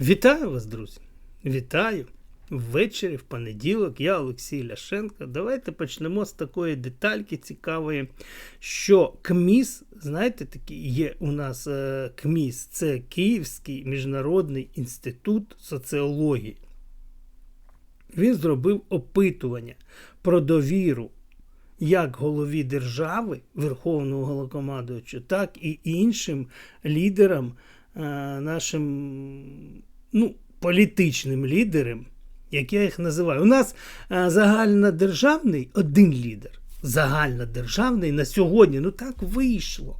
Вітаю вас, друзі! Вітаю! Ввечері, в понеділок, я Олексій Ляшенко. Давайте почнемо з такої детальки цікавої, що КМІС, знаєте, такий є у нас е, КМІС, це Київський міжнародний інститут соціології. Він зробив опитування про довіру як голові держави, Верховного Головнокомандуючого, так і іншим лідерам, е, нашим ну, політичним лідерам, як я їх називаю. У нас е, загальнодержавний один лідер. Загальнодержавний на сьогодні. Ну так вийшло.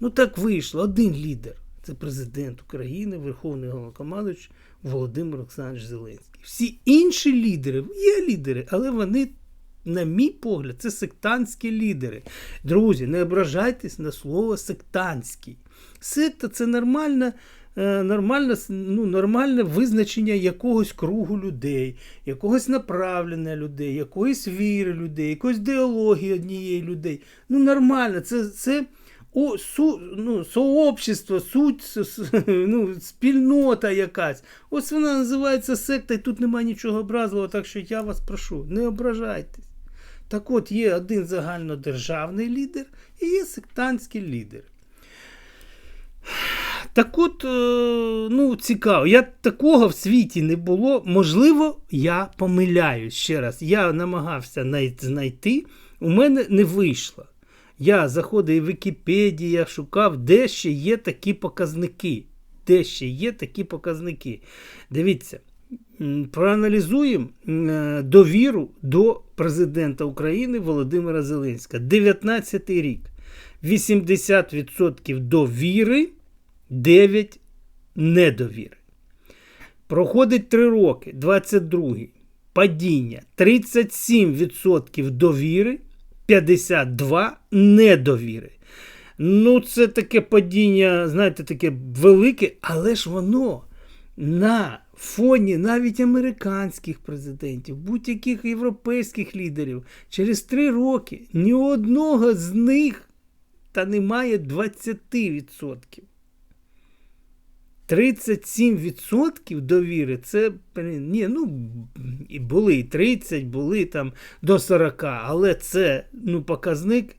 Ну так вийшло. Один лідер. Це президент України, Верховний Головнокомандуючий Володимир Олександрович Зеленський. Всі інші лідери є лідери, але вони, на мій погляд, це сектантські лідери. Друзі, не ображайтесь на слово сектантський. Секта це нормальна. Е, Нормальне, ну, нормальне визначення якогось кругу людей, якогось направлення людей, якоїсь віри людей, якоїсь ідеології однієї людей. Ну, нормально, це, це о, су, ну, сообщество, суть, ну, спільнота якась. Ось вона називається секта, і тут немає нічого образливого, так що я вас прошу, не ображайтесь. Так от є один загальнодержавний лідер і є сектантський лідер. Так от, е, ну, цікаво, я такого в світі не було. Можливо, я помиляюсь ще раз. Я намагався знайти, у мене не вийшло. Я заходив в Вікіпедію, шукав, де ще є такі показники. Де ще є такі показники. Дивіться, проаналізуємо е, довіру до президента України Володимира Зеленського. 19 рік. 80% довіри, 9 недовіри. Проходить 3 роки, 22 падіння, 37% довіри, 52 недовіри. Ну, це таке падіння, знаєте, таке велике, але ж воно на фоні навіть американських президентів, будь-яких європейських лідерів, через 3 роки ні одного з них та немає 20%. 37% довіри це ні, ну і були і 30, були там до 40, але це ну, показник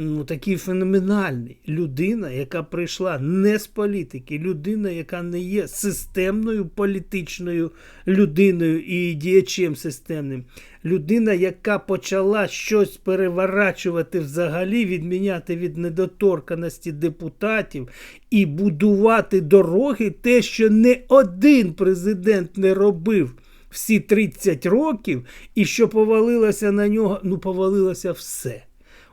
ну, такий феноменальний. Людина, яка прийшла не з політики, людина, яка не є системною політичною людиною і діячем системним. Людина, яка почала щось переворачувати взагалі, відміняти від недоторканості депутатів і будувати дороги, те, що не один президент не робив всі 30 років, і що повалилося на нього, ну повалилося все.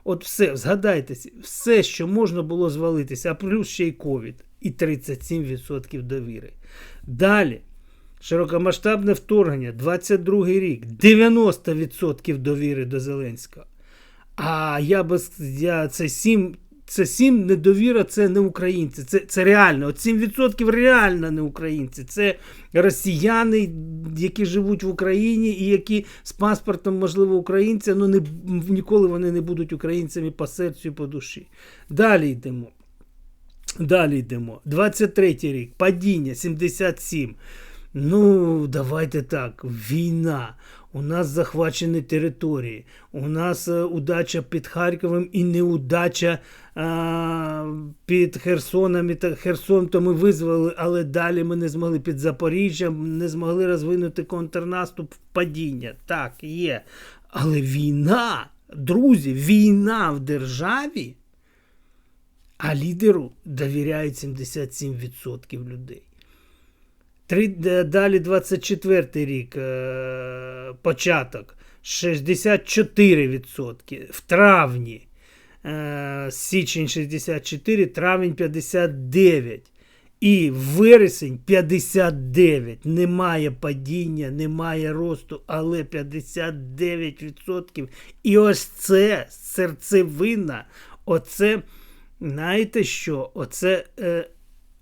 От все, згадайтеся, все, що можна було звалитися, а плюс ще й ковід, і 37% довіри. Далі. Широкомасштабне вторгнення, 22 рік, 90% довіри до Зеленського. А я би я, це 7, це 7 недовіра, це не українці. Це, це реально. От 7% реально не українці. Це росіяни, які живуть в Україні і які з паспортом, можливо, українця, але не, ніколи вони не будуть українцями по серцю і по душі. Далі йдемо. Далі йдемо. 23 рік, падіння 77. Ну, давайте так. Війна. У нас захвачені території. У нас е, удача під Харковом і неудача а, під Херсоном. Херсон то ми визвали, але далі ми не змогли під Запоріжжям, не змогли розвинути контрнаступ падіння. Так, є. Але війна, друзі, війна в державі. А лідеру довіряють 77% людей. Три, далі 24 рік, е, початок 64%. В травні е, січень 64, травень 59. І вересень 59. Немає падіння, немає росту, але 59%. І ось це серцевина. Оце, знаєте що? Оце, е,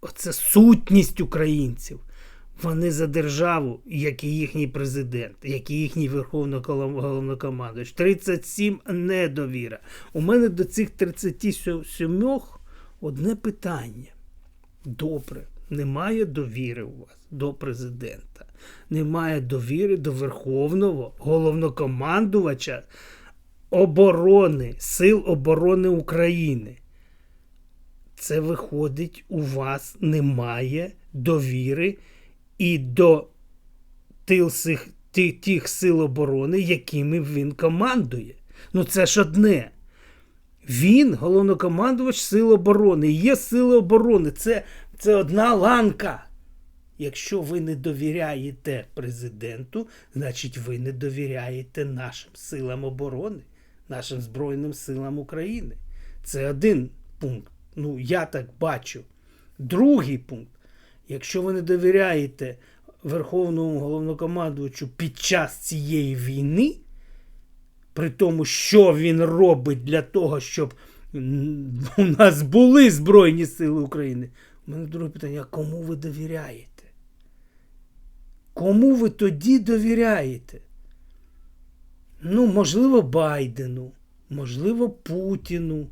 оце сутність українців. Вони за державу, як і їхній президент, як і їхній верховний головнокомандуючий. 37 недовіра. У мене до цих 37 одне питання. Добре, Немає довіри у вас до президента, немає довіри до Верховного головнокомандувача оборони, Сил оборони України. Це виходить, у вас немає довіри і до ті, тих сил оборони, якими він командує. Ну це ж одне. Він головнокомандувач Сил оборони. Є сили оборони. Це, це одна ланка. Якщо ви не довіряєте президенту, значить ви не довіряєте нашим силам оборони, нашим Збройним силам України. Це один пункт. Ну, я так бачу. Другий пункт. Якщо ви не довіряєте Верховному головнокомандувачу під час цієї війни, при тому, що він робить для того, щоб у нас були Збройні Сили України, у мене друге питання: а кому ви довіряєте? Кому ви тоді довіряєте? Ну, можливо, Байдену, можливо, Путіну,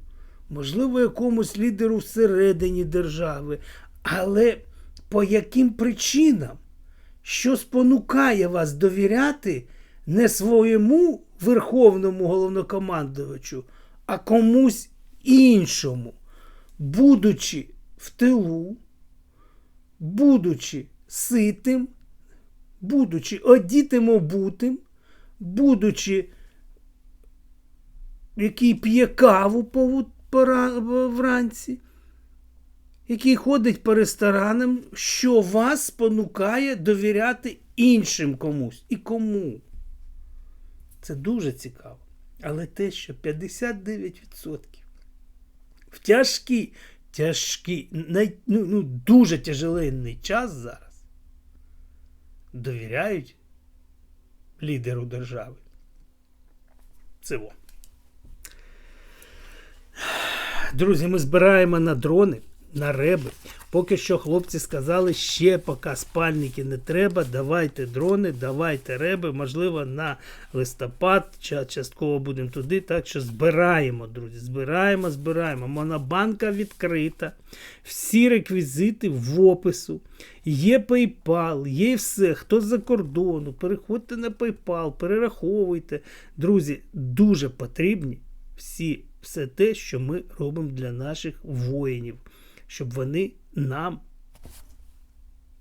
можливо, якомусь лідеру всередині держави. Але по яким причинам? Що спонукає вас довіряти не своєму верховному головнокомандувачу, а комусь іншому, будучи в тилу, будучи ситим, будучи одітим обутим, будучи який п'є каву по- вранці, який ходить по ресторанам, що вас спонукає довіряти іншим комусь. І кому? Це дуже цікаво. Але те, що 59% в тяжкий, тяжкий, най, ну, ну, дуже тяжеленний час зараз довіряють лідеру держави. Це во. Друзі, ми збираємо на дрони, на реби. Поки що хлопці сказали, ще поки спальники не треба, давайте дрони, давайте реби, можливо, на листопад, частково будемо туди. Так що збираємо, друзі, збираємо, збираємо. Монобанка відкрита, всі реквізити в опису. Є PayPal, є все. Хто з-за кордону, переходьте на PayPal, перераховуйте. Друзі, дуже потрібні всі, все те, що ми робимо для наших воїнів, щоб вони нам,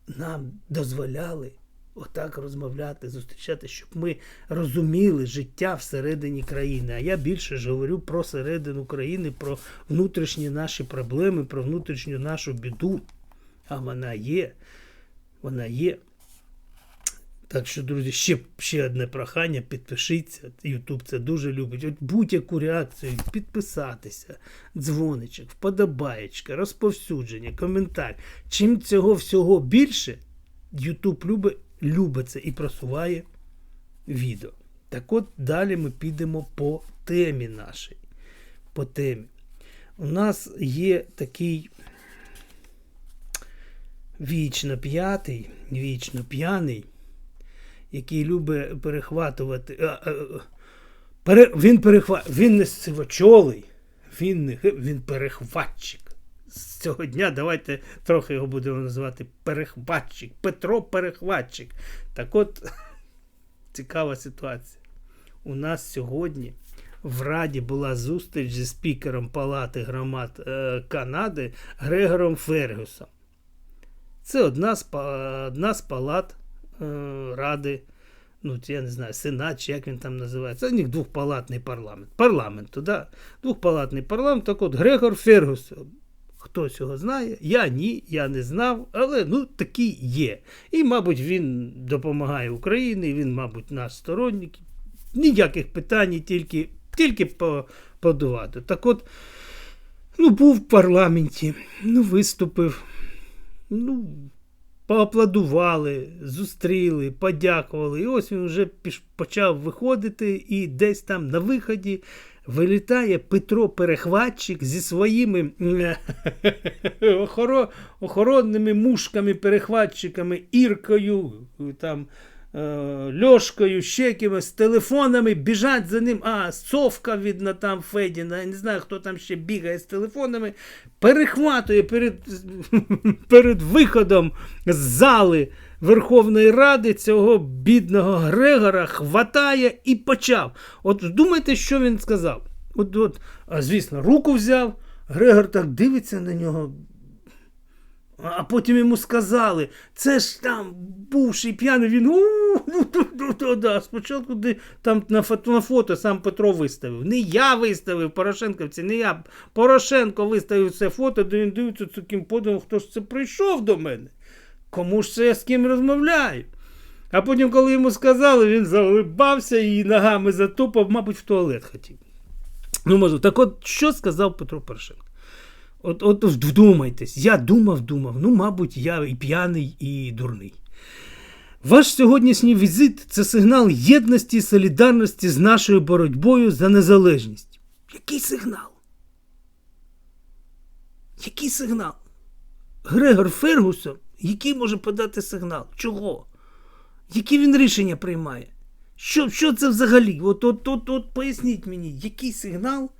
нам дозволяли отак розмовляти, зустрічати, щоб ми розуміли життя всередині країни. А я більше ж говорю про середину країни, про внутрішні наші проблеми, про внутрішню нашу біду. А вона є. Вона є. Так що, друзі, ще, ще одне прохання, підпишіться. Ютуб це дуже любить. От будь-яку реакцію, підписатися, дзвоничок, вподобаєчка, розповсюдження, коментар. Чим цього всього більше, Ютуб любить, любить це і просуває відео. Так от далі ми підемо по темі нашій. По темі. У нас є такий вічно п'ятий, вічно п'яний який любить перехватувати. А, а, пере, він перехва, він не сивочолий, він, не, він перехватчик. З цього дня давайте трохи його будемо називати перехватчик. Петро Перехватчик. Так от цікава ситуація. У нас сьогодні в Раді була зустріч зі спікером Палати громад е, Канади Грегором Фергюсом. Це одна з, одна з палат е, Ради, ну, я не знаю, Сенат, чи як він там називається. У них двохпалатний парламент. Парламенту, да? Двохпалатний парламент. Так от Грегор Фергюс. Хтось його знає, я ні, я не знав, але ну такий є. І, мабуть, він допомагає Україні, він, мабуть, наш сторонник. Ніяких питань, тільки, тільки по- подувати. Так от, ну, був в парламенті, ну, виступив, ну, поаплодували, зустріли, подякували. І ось він вже почав виходити, і десь там на виході вилітає Петро Перехватчик зі своїми е, охоронними мушками, перехватчиками, Іркою, там, Льошкою, ще кимось, телефонами, біжать за ним. А, совка, видно, там Федіна, я не знаю, хто там ще бігає з телефонами, перехватує перед, перед виходом з зали Верховної Ради цього бідного Грегора, хватає і почав. От думайте, що він сказав. От, от, звісно, руку взяв, Грегор так дивиться на нього. А потім йому сказали, це ж там бувший п'яний, він у ну, ну, ну, ну, да. спочатку де, там на фото, на фото сам Петро виставив. Не я виставив Порошенковці, не я. Порошенко виставив це фото, де він дивиться таким подивом, хто ж це прийшов до мене. Кому ж це я з ким розмовляю? А потім, коли йому сказали, він залибався і ногами затопав, мабуть, в туалет хотів. Ну, можу. Так от, що сказав Петро Порошенко? От от вдумайтесь, я думав, думав, ну, мабуть, я і п'яний, і дурний. Ваш сьогоднішній візит це сигнал єдності і солідарності з нашою боротьбою за незалежність. Який сигнал? Який сигнал? Грегор Фергусон, який може подати сигнал? Чого? Які він рішення приймає? Що що це взагалі? От, от, от, от поясніть мені, який сигнал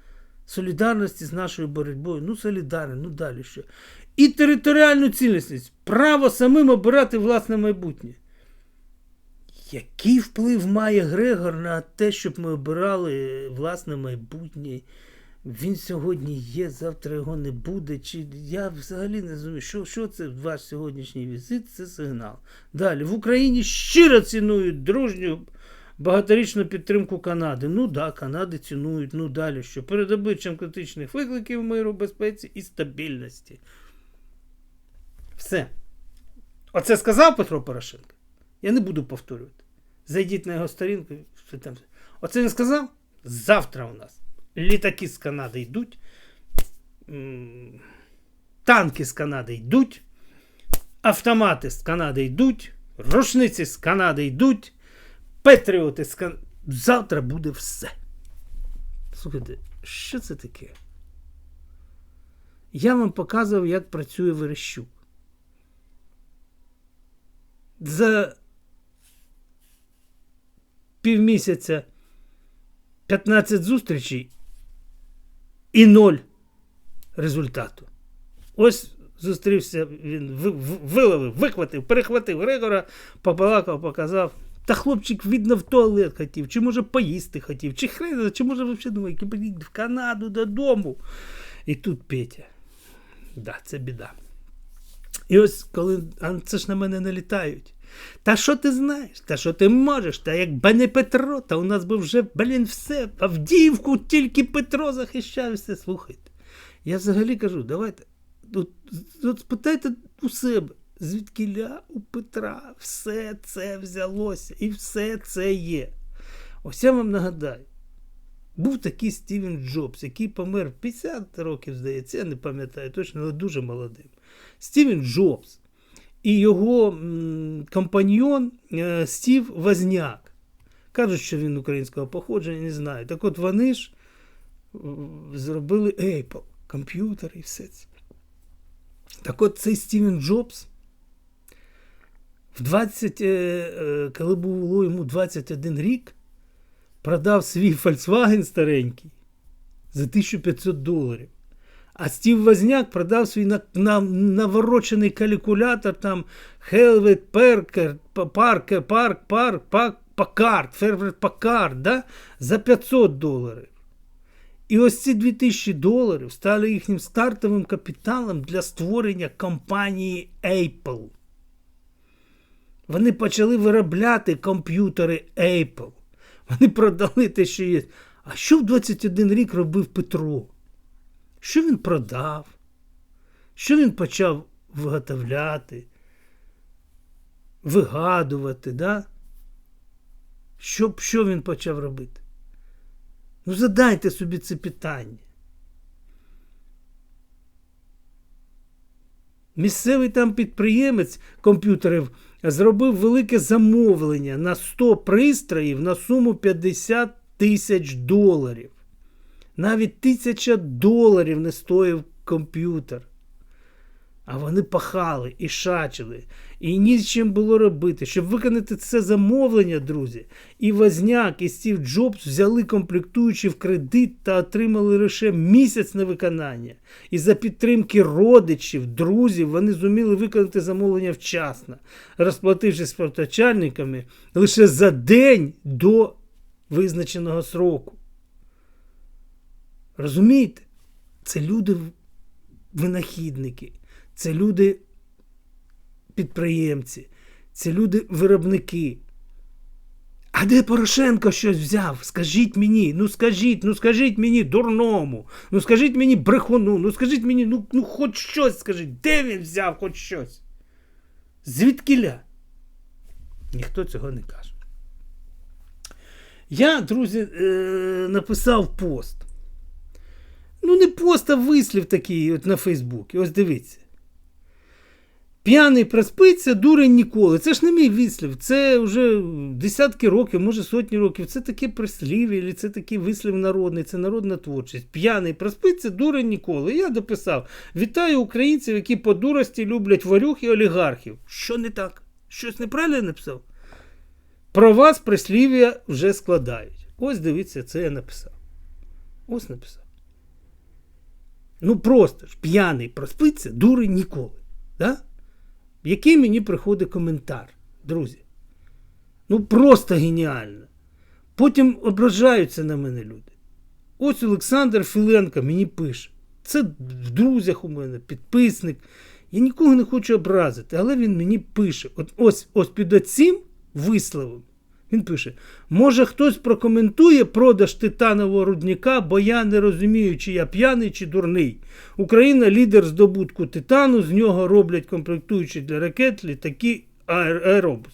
солідарності з нашою боротьбою? Ну, солідарний, ну далі що. І територіальну цілісність, право самим обирати власне майбутнє. Який вплив має Грегор на те, щоб ми обирали власне майбутнє? Він сьогодні є, завтра його не буде. Чи Я взагалі не розумію, що що це ваш сьогоднішній візит, це сигнал. Далі в Україні щиро цінують дружню багаторічну підтримку Канади. Ну да, Канади цінують, ну далі що. Перед обличчям критичних викликів миру, безпеці і стабільності. Все. Оце сказав Петро Порошенко. Я не буду повторювати. Зайдіть на його сторінку. Оце він сказав? Завтра у нас. Літаки з Канади йдуть. Танки з Канади йдуть. Автомати з Канади йдуть. Рушниці з Канади йдуть. Петріоти з Канади. Завтра буде все. Слухайте, що це таке? Я вам показував, як працює Верещук. За півмісяця 15 зустрічей і ноль результату. Ось зустрівся, він виловив, викватив, перехватив Грегора, побалакав, показав. Та хлопчик, видно, в туалет хотів, чи може поїсти хотів, чи хрен, чи може взагалі думає, в Канаду додому. І тут Петя. Да, це біда. І ось коли а це ж на мене налітають. Та що ти знаєш? Та що ти можеш? Та якби не Петро, та у нас би вже, блін, все. Авдіївку тільки Петро захищав все. Слухайте. Я взагалі кажу, давайте. От, от спитайте у себе, звідкиля у Петра все це взялося і все це є. Ось я вам нагадаю. Був такий Стівен Джобс, який помер 50 років, здається, я не пам'ятаю точно, але дуже молодим. Стівен Джобс і його компаньйон е, Стів Возняк. Кажуть, що він українського походження, не знаю. Так от вони ж зробили Apple, комп'ютер і все це. Так от цей Стівен Джобс. В 20, е, е, коли було йому 21 рік, продав свій Volkswagen старенький за 1500 доларів. А Стів Возняк продав свій на, на, наворочений калькулятор там Хелвет Перкер, Паркер, Парк, Парк, Парк, Пакард, Фервер Пакард да? за 500 доларів. І ось ці 2000 доларів стали їхнім стартовим капіталом для створення компанії Apple. Вони почали виробляти комп'ютери Apple. Вони продали те, що є. А що в 21 рік робив Петро? Що він продав? Що він почав виготовляти, вигадувати, да? Що, що він почав робити? Ну, задайте собі це питання. Місцевий там підприємець комп'ютерів зробив велике замовлення на 100 пристроїв на суму 50 тисяч доларів. Навіть тисяча доларів не стоїв комп'ютер. А вони пахали і шачили, і ні з чим було робити. Щоб виконати це замовлення, друзі, і Возняк, і Стів Джобс взяли комплектуючі в кредит та отримали лише місяць на виконання. І за підтримки родичів, друзів, вони зуміли виконати замовлення вчасно, розплатившись з постачальниками лише за день до визначеного сроку. Розумієте? Це люди винахідники, це люди підприємці, це люди виробники. А де Порошенко щось взяв? Скажіть мені, ну скажіть, ну скажіть мені дурному, ну скажіть мені брехуну, ну скажіть мені, ну, ну хоч щось скажіть, де він взяв хоч щось? Звідкіля? Ніхто цього не каже. Я, друзі, е, написав пост. Ну, не пост, а вислів такий от на Фейсбуці. Ось дивіться. П'яний проспиться, дурень ніколи. Це ж не мій вислів. Це вже десятки років, може сотні років. Це таке прислів'я, це такий вислів народний, це народна творчість. П'яний проспиться, дурень ніколи. Я дописав: Вітаю українців, які по дурості люблять варюх і олігархів. Що не так? Щось неправильно написав? Про вас прислів'я вже складають. Ось дивіться, це я написав. Ось написав. Ну просто ж п'яний проспиться, дурень ніколи. Да? Який мені приходить коментар, друзі? Ну просто геніально. Потім ображаються на мене люди. Ось Олександр Філенко мені пише. Це в друзях у мене, підписник. Я нікого не хочу образити, але він мені пише. От Ось ось під оцим висловом. Він пише: може хтось прокоментує продаж титанового рудника, бо я не розумію, чи я п'яний, чи дурний. Україна лідер здобутку титану, з нього роблять комплектуючі для ракет, літаки аеробус.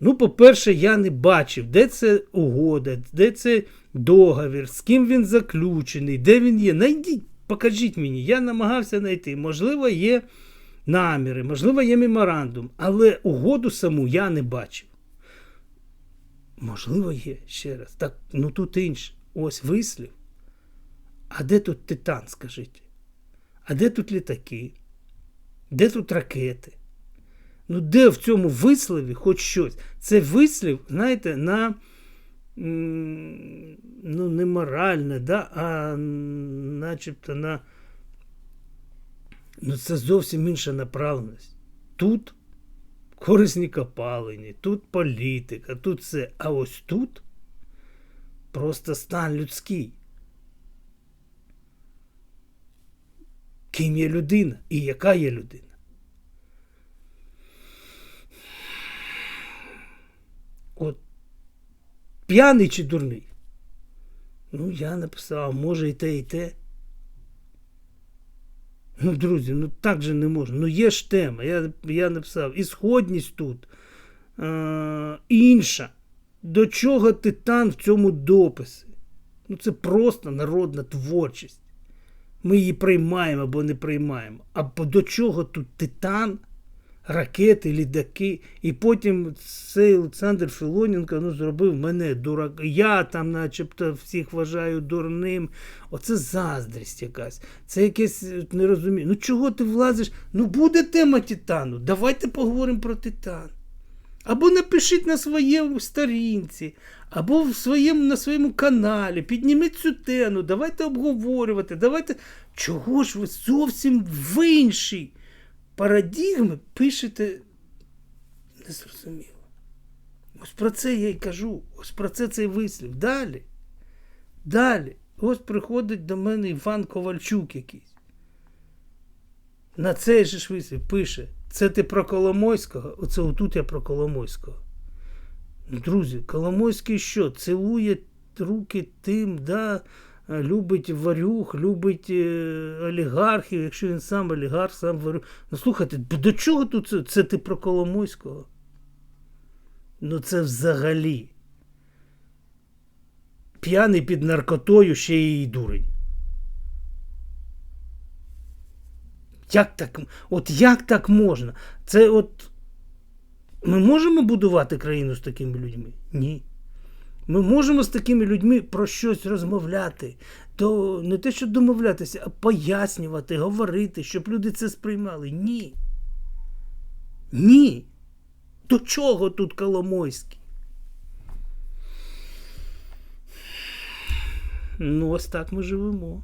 Ну, по-перше, я не бачив, де це угода, де це договір, з ким він заключений, де він є. Найдіть, покажіть мені. Я намагався знайти. Можливо, є наміри, можливо, є меморандум, але угоду саму я не бачив. Можливо, є ще раз. Так, ну тут інше. Ось вислів. А де тут титан, скажіть? А де тут літаки? Де тут ракети? Ну, де в цьому вислові хоч щось? Це вислів, знаєте, на ну, не моральне, да, а начебто на. Ну, це зовсім інша направленість. Тут корисні копалині, тут політика, тут все. А ось тут просто стан людський. Ким є людина і яка є людина? От п'яний чи дурний? Ну, я написав, може і те, і те. Ну, друзі, ну так же не можна. Ну є ж тема. Я я написав ісходність тут е, інша. До чого титан в цьому дописі? Ну це просто народна творчість. Ми її приймаємо або не приймаємо. А до чого тут титан? Ракети, лідаки. І потім цей Олександр Філоненко ну, зробив мене дурак. Я там, начебто, всіх вважаю дурним. Оце заздрість якась. Це якесь не. Ну чого ти влазиш? Ну буде тема Титану. Давайте поговоримо про Титан. Або напишіть на своєму сторінці, або в своєму, на своєму каналі, підніміть цю тему, давайте обговорювати, давайте. Чого ж ви зовсім в іншій? Парадігми пишете незрозуміло. Ось про це я й кажу. Ось про це цей вислів. Далі. Далі. Ось приходить до мене Іван Ковальчук якийсь. На цей же ж вислів пише: це ти про Коломойського? Оце отут я про Коломойського. Ну, Друзі, Коломойський що? Цілує руки тим, да, любить варюх, любить е, олігархів, якщо він сам олігарх, сам варюх. Ну слухайте, до чого тут це? Це ти про Коломойського? Ну це взагалі. П'яний під наркотою ще й дурень. Як так от як так можна? Це от ми можемо будувати країну з такими людьми? Ні. Ми можемо з такими людьми про щось розмовляти, то не те, що домовлятися, а пояснювати, говорити, щоб люди це сприймали. Ні. Ні. До чого тут Коломойський? Ну, ось так ми живемо.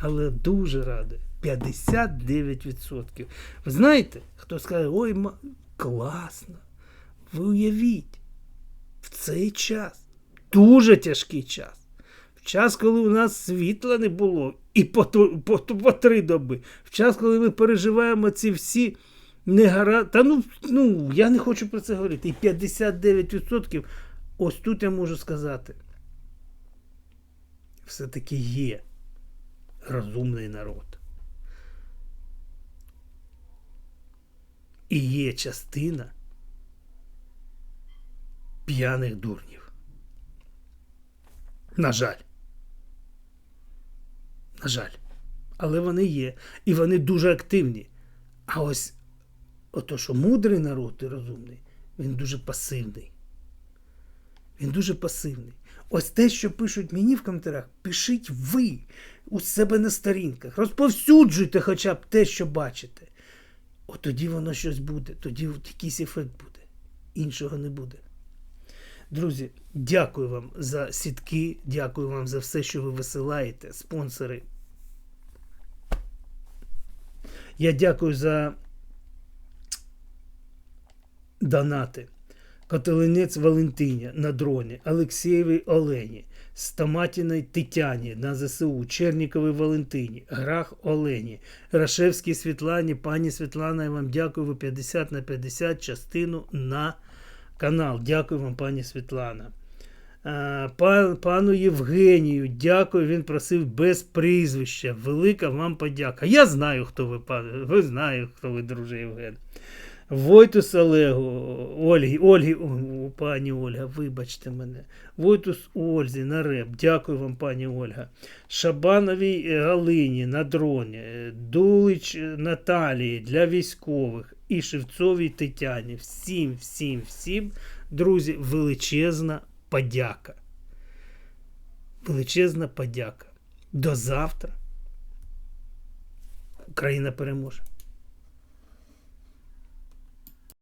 Але дуже радий. 59%. Ви знаєте, хто скаже, ой, класно. Ви уявіть, цей час, дуже тяжкий час. В час, коли у нас світла не було, і по, по, по три доби. В час, коли ми переживаємо ці всі негара. Та ну, ну, я не хочу про це говорити. І 59% ось тут я можу сказати. Все-таки є розумний народ. І є частина п'яних дурнів. На жаль. На жаль. Але вони є. І вони дуже активні. А ось ото, що мудрий народ і розумний, він дуже пасивний. Він дуже пасивний. Ось те, що пишуть мені в коментарях, пишіть ви у себе на сторінках. Розповсюджуйте хоча б те, що бачите. От тоді воно щось буде, тоді от якийсь ефект буде. Іншого не буде. Друзі, дякую вам за сітки, дякую вам за все, що ви висилаєте, спонсори. Я дякую за донати. Котелинець Валентині на дроні, Олексієвій Олені, Стаматіної Тетяні на ЗСУ, Черніковій Валентині, Грах Олені, Рашевській Світлані. Пані Світлана, я вам дякую. Ви 50 на 50 частину на канал. Дякую вам, пані Світлана. Пан, пану Євгенію, дякую. Він просив без прізвища. Велика вам подяка. Я знаю, хто ви, пане. Ви знаю, хто ви, друже Євген. Войтус Олегу, Ольгі, Ольгі, о, пані Ольга, вибачте мене. Войтус Ользі на реп. Дякую вам, пані Ольга. Шабановій е, Галині на дроні, е, Дулич е, Наталії для військових і Шевцовій Тетяні. Всім, всім, всім, друзі, величезна подяка. Величезна подяка. До завтра. Україна переможе.